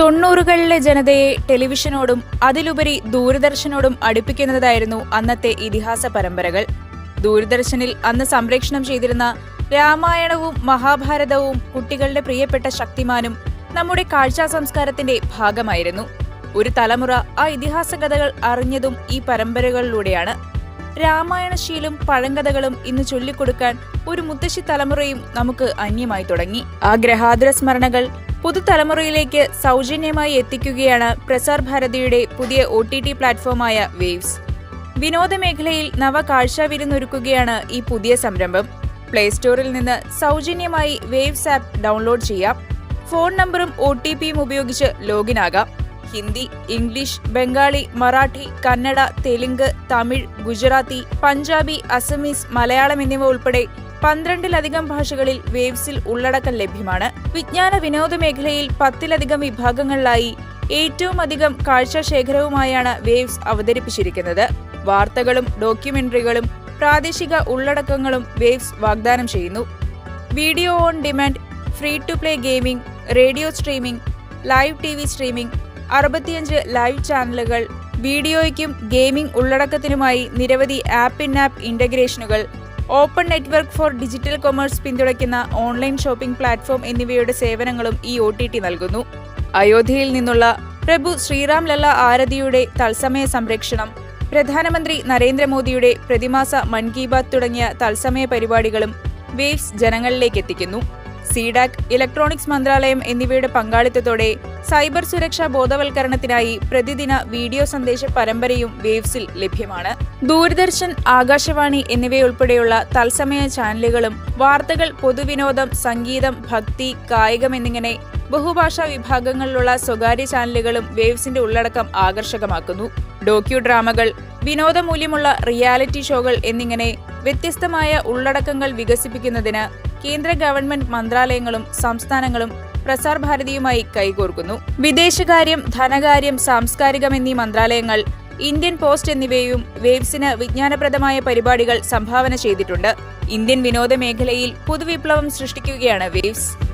തൊണ്ണൂറുകളിലെ ജനതയെ ടെലിവിഷനോടും അതിലുപരി ദൂരദർശനോടും അടുപ്പിക്കുന്നതായിരുന്നു അന്നത്തെ ഇതിഹാസ പരമ്പരകൾ. ദൂരദർശനിൽ അന്ന് സംപ്രേക്ഷണം ചെയ്തിരുന്ന രാമായണവും മഹാഭാരതവും കുട്ടികളുടെ പ്രിയപ്പെട്ട ശക്തിമാനും നമ്മുടെ കാഴ്ചാ സംസ്കാരത്തിന്റെ ഭാഗമായിരുന്നു. ഒരു തലമുറ ആ ഇതിഹാസ കഥകൾ അറിഞ്ഞതും ഈ പരമ്പരകളിലൂടെയാണ്. രാമായണശീലും പഴങ്കഥകളും ഇന്ന് ചൊല്ലിക്കൊടുക്കാൻ ഒരു മുത്തശ്ശി തലമുറയും നമുക്ക് അന്യമായി തുടങ്ങി. ആ ഗ്രഹാതുര സ്മരണകൾ പുതുതലമുറയിലേക്ക് സൗജന്യമായി എത്തിക്കുകയാണ് പ്രസാർ ഭാരതിയുടെ പുതിയ ഒ ടി ടി പ്ലാറ്റ്ഫോമായ വേവ്സ്. വിനോദമേഖലയിൽ നവ കാഴ്ചവിരുന്നൊരുക്കുകയാണ് ഈ പുതിയ സംരംഭം. പ്ലേ സ്റ്റോറിൽ നിന്ന് സൗജന്യമായി വേവ്സ് ആപ്പ് ഡൗൺലോഡ് ചെയ്യാം. ഫോൺ നമ്പറും ഒ ടി പിയും ഉപയോഗിച്ച് ലോഗിൻ ആകാം. ഹിന്ദി ഇംഗ്ലീഷ് ബംഗാളി മറാഠി കന്നഡ തെലുങ്ക് തമിഴ് ഗുജറാത്തി പഞ്ചാബി അസമീസ് മലയാളം എന്നിവ ഉൾപ്പെടെ പന്ത്രണ്ടിലധികം ഭാഷകളിൽ വേവ്സിൽ ഉള്ളടക്കം ലഭ്യമാണ്. വിജ്ഞാന വിനോദ മേഖലയിൽ പത്തിലധികം വിഭാഗങ്ങളിലായി ഏറ്റവും അധികം കാഴ്ചാശേഖരവുമായാണ് വേവ്സ് അവതരിപ്പിച്ചിരിക്കുന്നത്. വാർത്തകളും ഡോക്യുമെന്ററികളും പ്രാദേശിക ഉള്ളടക്കങ്ങളും വേവ്സ് വാഗ്ദാനം ചെയ്യുന്നു. Video on demand free to play gaming radio streaming live T V streaming അറുപത്തിയഞ്ച് ലൈവ് ചാനലുകൾ വീഡിയോയ്ക്കും ഗെയിമിംഗ് ഉള്ളടക്കത്തിനുമായി നിരവധി app in app ഇന്റഗ്രേഷനുകൾ open network for digital commerce പിന്തുണയ്ക്കുന്ന ഓൺലൈൻ ഷോപ്പിംഗ് പ്ലാറ്റ്ഫോം എന്നിവയുടെ സേവനങ്ങളും ഈ ഒ നൽകുന്നു. അയോധ്യയിൽ നിന്നുള്ള പ്രഭു ശ്രീറാം ലല്ല ആരതിയുടെ തത്സമയ സംരക്ഷണം പ്രധാനമന്ത്രി നരേന്ദ്രമോദിയുടെ പ്രതിമാസ മൻ കി ബാത്ത് തുടങ്ങിയ തത്സമയ പരിപാടികളും വേവ്സ് ജനങ്ങളിലേക്ക് എത്തിക്കുന്നു. സീഡാക് ഇലക്ട്രോണിക്സ് മന്ത്രാലയം എന്നിവയുടെ പങ്കാളിത്തത്തോടെ സൈബർ സുരക്ഷാ ബോധവൽക്കരണത്തിനായി പ്രതിദിന വീഡിയോ സന്ദേശ പരമ്പരയും വേവ്സിൽ ലഭ്യമാണ്. ദൂരദർശൻ ആകാശവാണി എന്നിവയുൾപ്പെടെയുള്ള തത്സമയ ചാനലുകളും വാർത്തകൾ പൊതുവിനോദം സംഗീതം ഭക്തി കായികം എന്നിങ്ങനെ ബഹുഭാഷാ വിഭാഗങ്ങളിലുള്ള സ്വകാര്യ ചാനലുകളും വേവ്സിന്റെ ഉള്ളടക്കം ആകർഷകമാക്കുന്നു. ഡോക്യു ഡ്രാമകൾ വിനോദമൂല്യമുള്ള റിയാലിറ്റി ഷോകൾ എന്നിങ്ങനെ വ്യത്യസ്തമായ ഉള്ളടക്കങ്ങൾ വികസിപ്പിക്കുന്നതിന് കേന്ദ്ര ഗവൺമെന്റ് മന്ത്രാലയങ്ങളും സംസ്ഥാനങ്ങളും പ്രസാർ ഭാരതിയുമായി കൈകോർക്കുന്നു. വിദേശകാര്യം ധനകാര്യം സാംസ്കാരികം എന്നീ മന്ത്രാലയങ്ങൾ ഇന്ത്യൻ പോസ്റ്റ് എന്നിവയും വേവ്സിന് വിജ്ഞാനപ്രദമായ പരിപാടികൾ സംഭാവന ചെയ്തിട്ടുണ്ട്. ഇന്ത്യൻ വിനോദ മേഖലയിൽ പുതുവിപ്ലവം സൃഷ്ടിക്കുകയാണ് വേവ്സ്.